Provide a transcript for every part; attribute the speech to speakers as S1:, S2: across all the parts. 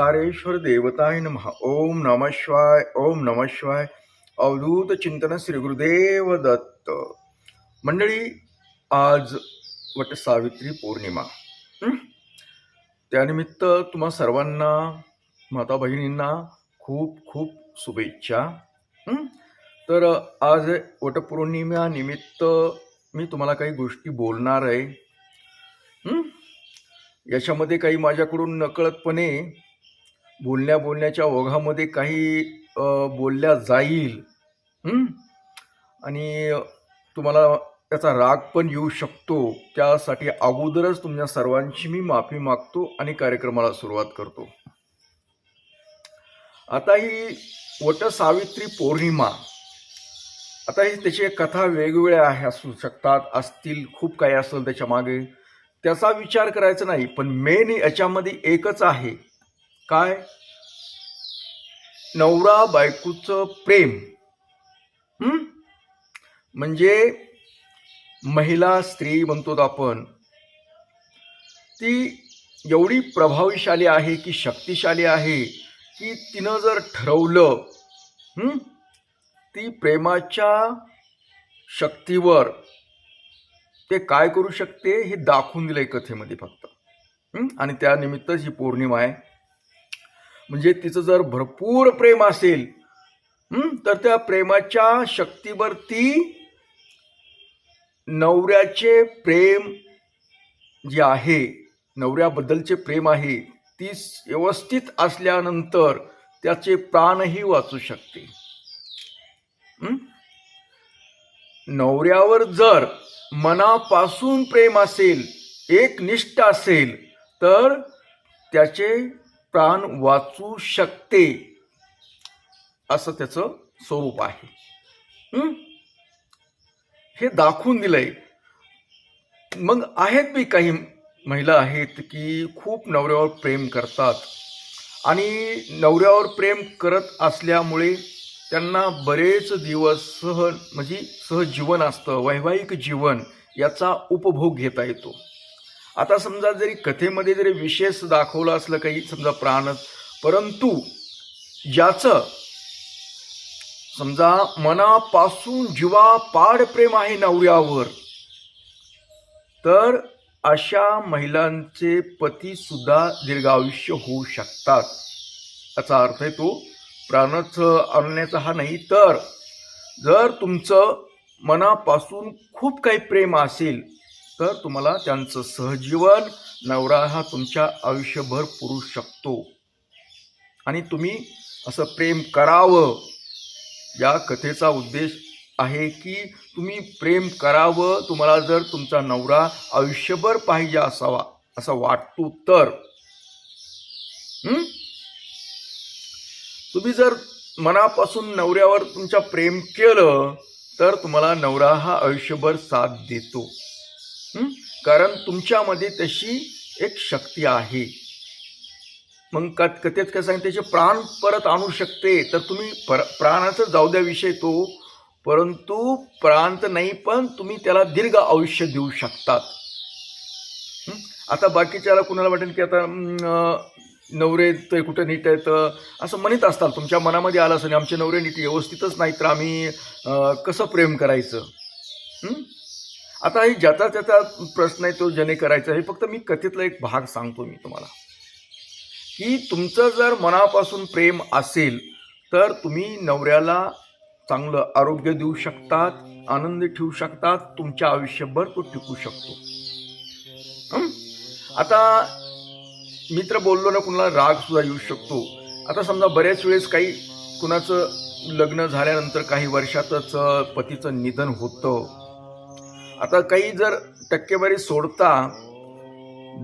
S1: ओंकारेश्वर देवताय नम. ओम नम शिवाय ओम नम शिवाय. अवधूत चिंतन श्री गुरुदेव दत्त. मंडळी आज वट सावित्री पौर्णिमा. त्यानिमित्त तुम्हा सर्वांना माता बहिणींना खूप खूप शुभेच्छा. तर आज वटपौर्णिमेनिमित्त मी तुम्हाला काही गोष्टी बोलणार आहे. याच्यामध्ये काही माझ्याकडून नकळतपणे बोलण्या बोलण्याच्या ओघामध्ये काही बोलल्या जाईल. आणि तुम्हाला त्याचा राग पण येऊ शकतो. त्यासाठी अगोदरच तुमच्या सर्वांची मी माफी मागतो आणि कार्यक्रमाला सुरुवात करतो. आता ही वटसावित्री पौर्णिमा. आता ही त्याची कथा वेगवेगळ्या आहे असू शकतात असतील खूप काही असेल त्याच्यामागे. त्याचा विचार करायचा नाही पण मेन याच्यामध्ये एकच आहे. काय? नवरा बायकोचं प्रेम. म्हणजे महिला स्त्री म्हणतो आपण ती एवढी प्रभावशाली आहे की शक्तिशाली आहे की तिनं जर ठरवलं ती प्रेमाच्या शक्तीवर ते काय करू शकते हे दाखवून दिलं कथेमध्ये फक्त. आणि त्यानिमित्तच ही पौर्णिमा आहे. म्हणजे तिचं जर भरपूर प्रेम असेल तर त्या प्रेमाच्या शक्तीवर ती नवऱ्याचे प्रेम जे आहे नवऱ्याबद्दलचे प्रेम आहे ती व्यवस्थित असल्यानंतर त्याचे प्राणही वाचू शकते. नवऱ्यावर जर मनापासून प्रेम असेल एक निष्ठ असेल तर त्याचे प्राण वाचू शकते. असं त्याचं स्वरूप आहे. हे? दाखवून दिलंय. मग आहेत बी काही महिला आहेत की खूप नवऱ्यावर प्रेम करतात. आणि नवऱ्यावर प्रेम करत असल्यामुळे त्यांना बरेच दिवस सह म्हणजे सहजीवन असतं. वैवाहिक जीवन याचा उपभोग घेता येतो. आता समजा जरी कथेमध्ये जरी विशेष दाखवलं असलं काही समजा प्राण परंतु ज्याचं समजा मनापासून जीवा पाड प्रेम आहे नवऱ्यावर तर अशा महिलांचे पती सुद्धा दीर्घायुष्य होऊ शकतात. याचा अर्थ आहे तो प्राणच आणण्याचा हा नाही तर जर तुमचं मनापासून खूप काही प्रेम असेल तर तुम्हाला त्यांचं सहजीवन नवरा हा तुमच्या आयुष्यभर पुरू शकतो. आणि तुम्ही असं प्रेम करावं. या कथेचा उद्देश आहे की तुम्ही प्रेम करावं. तुम्हाला जर तुमचा नवरा आयुष्यभर पाहिजे असावा असं वाटतो तर. तुम्ही जर मनापासून नवऱ्यावर तुमच्या प्रेम केलं तर तुम्हाला नवरा हा आयुष्यभर साथ देतो. कारण तुमच्यामध्ये तशी एक शक्ती आहे. मग कथ कथेत काय सांगते त्याचे प्राण परत आणू शकते तर तुम्ही पर प्राणाचं जाऊ द्या विषय तो परंतु प्राण तर नाही पण तुम्ही त्याला दीर्घ आयुष्य देऊ शकतात. आता बाकीच्याला कुणाला वाटेल की आता नवरे ते कुठं नीट आहेत असं म्हणत असताल तुमच्या मनामध्ये आलं असेल आमचे नवरे नीट व्यवस्थितच नाही तर आम्ही कसं प्रेम करायचं? आता हे ज्याचा त्याचा प्रश्न आहे तो ज्याने करायचा हे फक्त मी कथेतला एक भाग सांगतो मी तुम्हाला. की तुमचं जर मनापासून प्रेम असेल तर तुम्ही नवऱ्याला चांगलं आरोग्य देऊ शकतात आनंद ठेवू शकतात तुमच्या आयुष्यभर तो टिकू शकतो. आता मित्र बोललो ना कुणाला राग सुद्धा येऊ शकतो. आता समजा बऱ्याच वेळेस काही कुणाचं लग्न झाल्यानंतर काही वर्षातच पतीचं निधन होतं. आता काही जर टक्केवारी सोडता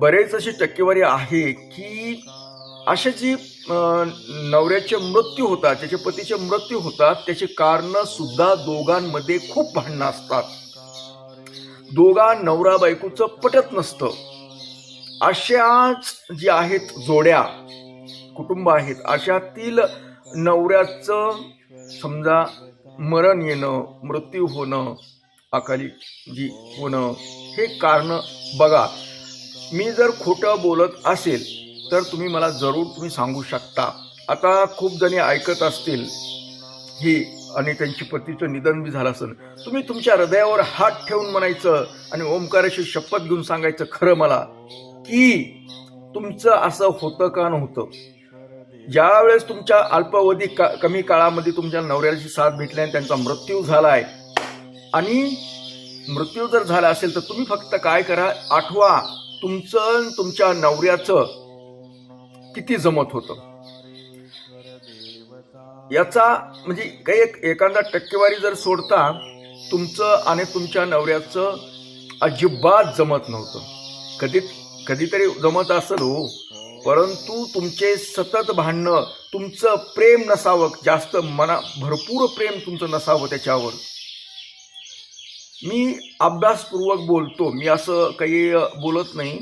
S1: बरेच अशी टक्केवारी आहे की अशा जी नवऱ्याचे मृत्यू होतात त्याचे पतीचे मृत्यू होतात त्याचे कारण सुद्धा दोघांमध्ये खूप भांडणं असतात. दोघा नवरा बायकोचं पटत नसतं. अशाच जी आहेत जोड्या कुटुंब आहेत अशातील नवऱ्याचं समजा मरण येणं मृत्यू होणं अकाली जी होणं हे कारण बघा. मी जर खोटं बोलत असेल तर तुम्ही मला जरूर तुम्ही सांगू शकता. आता खूप जणी ऐकत असतील ही आणि त्यांची पतीचं निधन बी झालं असेल. तुम्ही तुमच्या हृदयावर हात ठेवून म्हणायचं आणि ओंकाराशी शपथ घेऊन सांगायचं खरं मला की तुमचं असं होतं का नव्हतं? ज्यावेळेस तुमच्या अल्पावधी का कमी काळामध्ये तुमच्या नवऱ्याची साथ भेटली आणि त्यांचा मृत्यू झाला आहे आणि मृत्यू जर झाला असेल तर तुम्ही फक्त काय करा? आठवा तुमचं तुमच्या नवऱ्याचं किती जमत होतं? याचा म्हणजे काही एक एखादा टक्केवारी जर सोडता तुमचं आणि तुमच्या नवऱ्याचं अजिबात जमत नव्हतं. कधी कधीतरी जमत असेल हो. परंतु तुमचे सतत भांडणं तुमचं प्रेम नसावं जास्त मना भरपूर प्रेम तुमचं नसावं त्याच्यावर. मी अभ्यासपूर्वक बोलतो. मी असं काही बोलत नाही.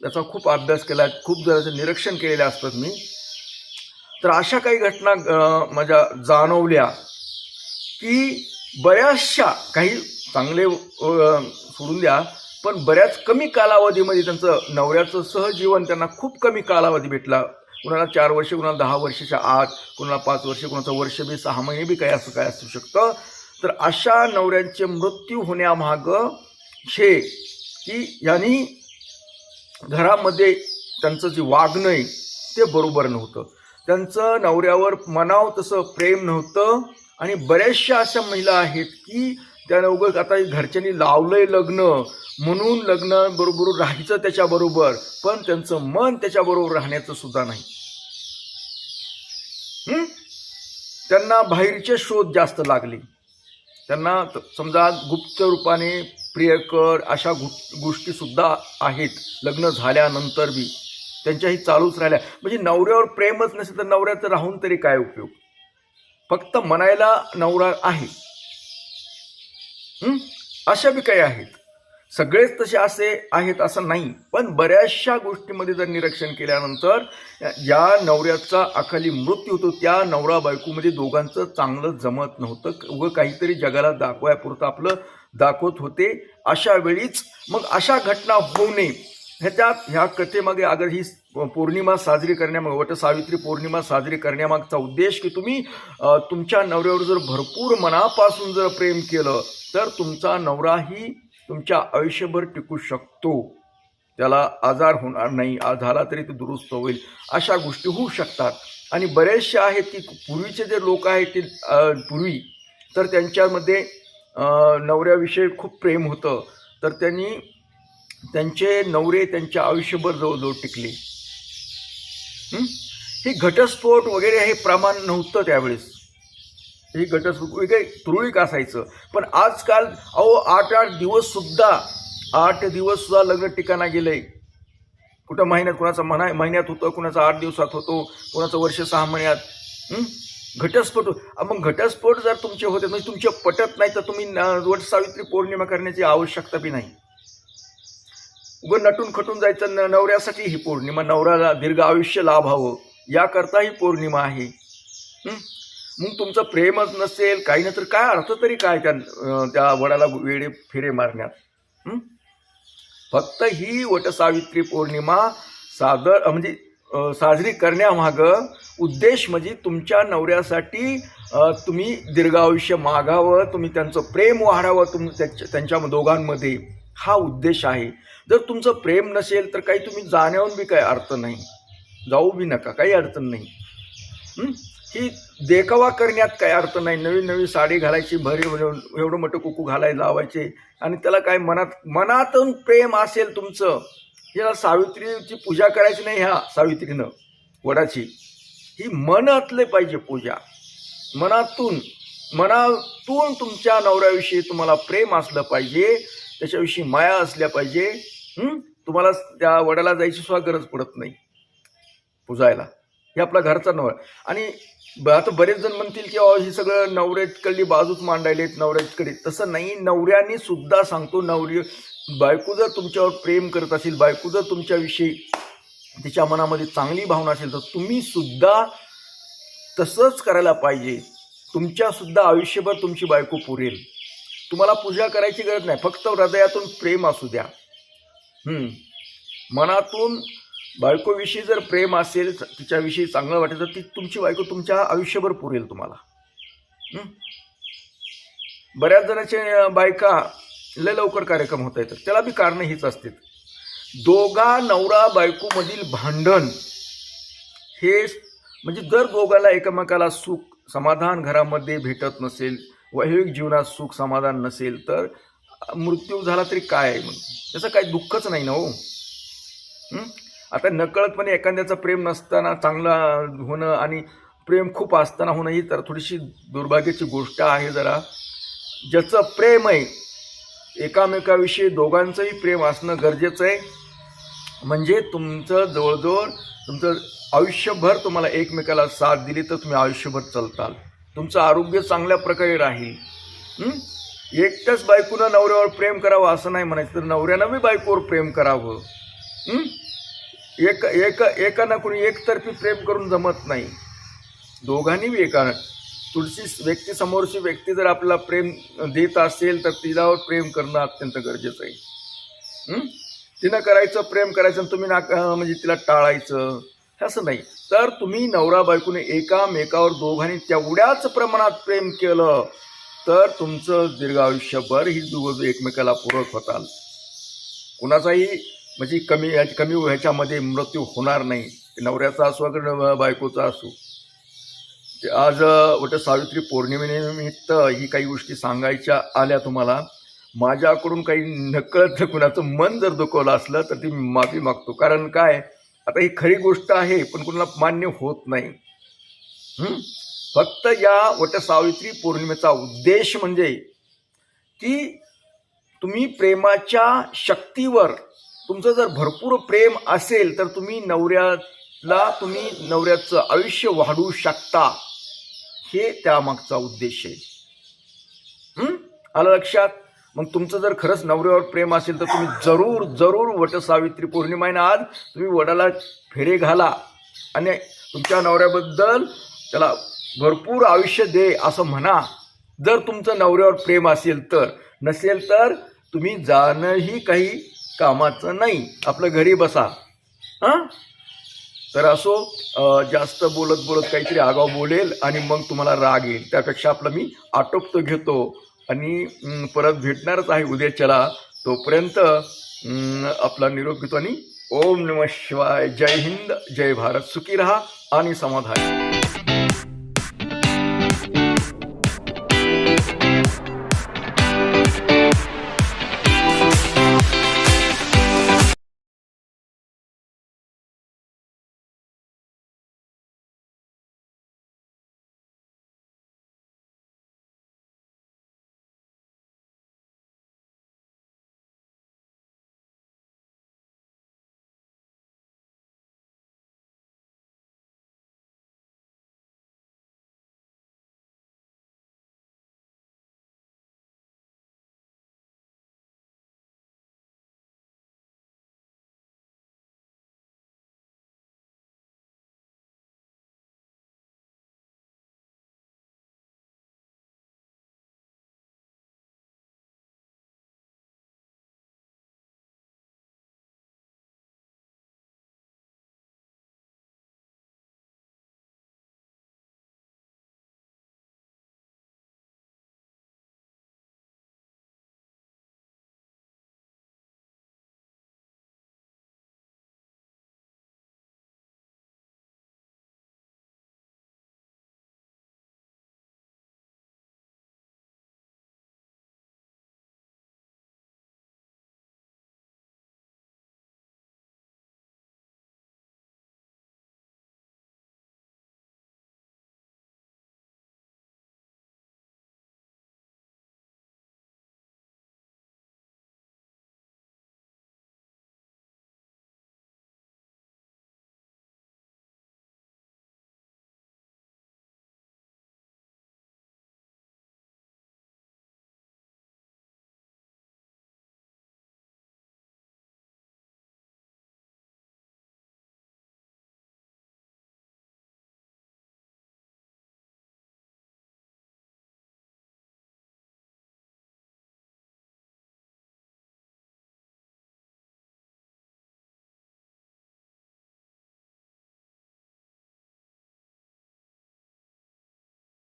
S1: त्याचा खूप अभ्यास केला खूप जराचं निरीक्षण केलेले असतात मी. तर अशा काही घटना माझ्या जाणवल्या की बऱ्याचशा काही चांगले सोडून द्या पण बऱ्याच कमी कालावधीमध्ये त्यांचं नवऱ्याचं सहजीवन त्यांना खूप कमी कालावधी भेटला. कुणाला चार वर्ष कुणाला दहा वर्षाच्या आत कुणाला पाच वर्ष कुणाचं वर्ष बी सहा महिने बी काही असं काय असू शकतं. तर अशा नवऱ्यांचे मृत्यू होण्यामागं हे की यांनी घरामध्ये त्यांचं जे वागणं आहे ते बरोबर नव्हतं. त्यांचं नवऱ्यावर मनाव तसं प्रेम नव्हतं आणि बऱ्याचशा अशा महिला आहेत की त्या उगं आता घरच्यांनी लावलंय लग्न म्हणून लग्न बरोबर राहायचं त्याच्याबरोबर पण त्यांचं मन त्याच्याबरोबर राहण्याचं सुद्धा नाही. त्यांना बाहेरचे शोध जास्त लागले. त्यांना समजा गुप्त रूपाने प्रियकर अशा गु- गोष्टीसुद्धा आहेत. लग्न झाल्यानंतर बी. त्यांच्याही चालूच राहिल्या. म्हणजे नवऱ्यावर प्रेमच नसेल तर नवऱ्याचं राहून तरी काय उपयोग? फक्त म्हणायला नवरा आहे. अशा बी काही आहेत. सगळेच तसे असे आहेत असं नाही. पण बऱ्याचशा गोष्टीमध्ये जर निरीक्षण केल्यानंतर ज्या नवऱ्याचा अखाली मृत्यू होतो त्या नवरा बायकोमध्ये दोघांचं चांगलं जमत नव्हतं. उगं काहीतरी जगाला दाखवायपुरतं आपलं दाखवत होते. अशा वेळीच मग अशा घटना होऊ नये. ह्याच्यात ह्या कथेमागे अगर ही पौर्णिमा साजरी करण्यामागे वटसावित्री पौर्णिमा साजरी करण्यामागचा उद्देश की तुम्ही तुमच्या नवऱ्यावर जर भरपूर मनापासून जर प्रेम केलं तर तुमचा नवराही तुमच्या आयुष्यभर टिकू शकतो. त्याला आजार होणार नाही आज झाला तरी ते दुरुस्त होईल अशा गोष्टी होऊ शकतात. आणि बरेचसे आहेत की पूर्वीचे जे लोक आहेत ते पूर्वी तर त्यांच्यामध्ये नवऱ्याविषयी खूप प्रेम होतं. तर त्यांनी त्यांचे नवरे त्यांच्या आयुष्यभर जवळजवळ टिकले. हे घटस्फोट वगैरे हे प्रमाण नव्हतं त्यावेळेस. हे घटस्फोट वगैरे तुरळीक असायचं. पण आजकाल अहो आठ आठ दिवससुद्धा आठ दिवससुद्धा लग्न टिकाणा गेलं आहे कुठं महिन्यात कुणाचा मना महिन्यात होतं कुणाचा आठ दिवसात होतो कुणाचं वर्ष सहा महिन्यात घटस्फोट मग घटस्फोट जर तुमचे होते म्हणजे तुमचे पटत नाही तर तुम्ही न- वट सावित्री पौर्णिमा करण्याची आवश्यकता बी नाही. उगं नटून खटून जायचं न- नवऱ्यासाठी ही पौर्णिमा नवऱ्याला दीर्घ आयुष्य लाभावं याकरता ही पौर्णिमा आहे. मग तुमचं प्रेमच नसेल काही ना तर काय अर्थ तरी काय त्या त्या वडाला वेळे फेरे मारण्यात? फक्त ही वटसावित्री पौर्णिमा सादर म्हणजे साजरी करण्यामागं उद्देश म्हणजे तुमच्या नवऱ्यासाठी तुम्ही दीर्घ आयुष्य मागावं तुम्ही त्यांचं प्रेम वाढावं तुम त्याच्या त्यांच्या दोघांमध्ये. हा उद्देश आहे. जर तुमचं प्रेम नसेल तर काही तुम्ही जाण्याहून बी काही अर्थ नाही. जाऊ बी नका काही अडचण नाही. की देखावा करण्यात काय अर्थ नाही. नवीन नवीन साडी घालायची भरी एवढं मोठं कुकू घालायला लावायचे. आणि त्याला काय मनात मनातून प्रेम असेल तुमचं याला सावित्रीची पूजा करायची नाही ह्या सावित्रीनं वडाची. ही मनातले पाहिजे पूजा. मनातून मनातून तुमच्या नवऱ्याविषयी तुम्हाला प्रेम असलं पाहिजे त्याच्याविषयी माया असल्या पाहिजे तुम्हाला त्या वडाला जायची सुद्धा गरज पडत नाही. पुजायला. हे आपला घरचा नवरा. आणि ब- आता बरेच जण म्हणतील की अहो हे सगळं नवऱ्याकडली बाजूच मांडायलेत नवऱ्याकडे तसं नाही नवऱ्याने सुद्धा सांगतो नवरी बायको जर तुमच्यावर प्रेम करत असेल बायको जर तुमच्याविषयी तिच्या मनामध्ये चांगली भावना असेल तर तुम्ही सुद्धा तसंच करायला पाहिजे. तुमच्यासुद्धा आयुष्यभर तुमची बायको पुरेल. तुम्हाला पूजा करायची गरज नाही फक्त हृदयातून प्रेम असू द्या. मनातून बायकोविषयी जर प्रेम असेल तिच्याविषयी चांगलं वाटेल तर ती तुमची बायको तुमच्या आयुष्यभर पुरेल तुम्हाला. बऱ्याच जणांचे बायका लय लवकर कार्यक्रम होत आहेत. त्याला बी कारणं हीच असतील. दोघा नवरा बायकोमधील भांडण हे म्हणजे जर दोघाला एकमेकाला सुख समाधान घरामध्ये भेटत नसेल वैवाहिक जीवनात सुख समाधान नसेल तर मृत्यू झाला तरी काय? म्हणून मग त्याचं काही दुःखच नाही ना हो? आता नकळतपणे एखाद्याचं प्रेम नसताना चांगलं होणं आणि प्रेम खूप असताना होणं ही तर थोडीशी दुर्भाग्याची गोष्ट आहे जरा. ज्याचं प्रेम आहे एकामेकाविषयी दोघांचंही प्रेम असणं गरजेचं आहे. म्हणजे तुमचं जवळजवळ तुमचं आयुष्यभर तुम्हाला एकमेकाला साथ दिली तर तुम्ही आयुष्यभर चालताल. तुमचं आरोग्य चांगल्या प्रकारे राहील. एकटंच एकट्याच बायकोनं नवऱ्यावर प्रेम करावं असं नाही म्हणायचं तर नवऱ्यानं बी बायकोवर प्रेम करावं. एक एक एकानं कोणी एकतर्फी प्रेम करून जमत नाही. दोघांनी बी एका तुळशी व्यक्ती समोरची व्यक्ती जर आपल्याला प्रेम देत असेल तर तिलावर प्रेम करणं अत्यंत गरजेचं आहे. तिनं करायचं प्रेम करायचं आणि तुम्ही नाक म्हणजे तिला टाळायचं. हे असं नाही. तर तुम्ही नवरा बायकोने एकामेकावर दोघांनी तेवढ्याच प्रमाणात प्रेम केलं तर तुमचं दीर्घ आयुष्यभर ही दोघं एकमेकाला पूरक होताल कुणाचाही म्हणजे कमी ह्या- कमी ह्याच्यामध्ये मृत्यू होणार नाही. नवऱ्याचा असो अगर बायकोचा असो. ते आज वट सावित्री पौर्णिमेनिमित्त ही काही गोष्टी सांगायच्या आल्या तुम्हाला. माझ्याकडून काही नकळत कुणाचं मन जर दुखवलं असलं तर ती माफी मागतो. कारण काय? आता ही खरी गोष्ट आहे पण कुणाला मान्य होत नाही. फक्त या वटसावित्री पौर्णिमेचा उद्देश म्हणजे की तुम्ही प्रेमाच्या शक्तीवर तुमचं जर भरपूर प्रेम असेल तर तुम्ही नवऱ्याला तुम्ही नवऱ्याचं आयुष्य वाढवू शकता. हे त्यामागचा उद्देश आहे. आलं लक्षात? मग तुमचं जर खरंच नवऱ्यावर प्रेम असेल तर तुम्ही जरूर जरूर वटसावित्री पौर्णिमा आहे ना आज तुम्ही वडाला फेरे घाला आणि तुमच्या नवऱ्याबद्दल त्याला भरपूर आयुष्य दे असं म्हणा. जर तुमचं नवऱ्यावर प्रेम असेल तर नसेल तर तुम्ही जाणंही काही कामाचं नाही आपलं घरी बसा. हां? तर असो जास्त बोलत बोलत काहीतरी आगाव बोलेल आणि मग तुम्हाला राग येईल. त्यापेक्षा आपलं मी आटोपतो घेतो आणि परत भेटणारच आहे उद्या चला तोपर्यंत आपला निरोप घेतो आणि ओम नम शिवाय. जय हिंद जय भारत. सुखी रहा आणि समाधान.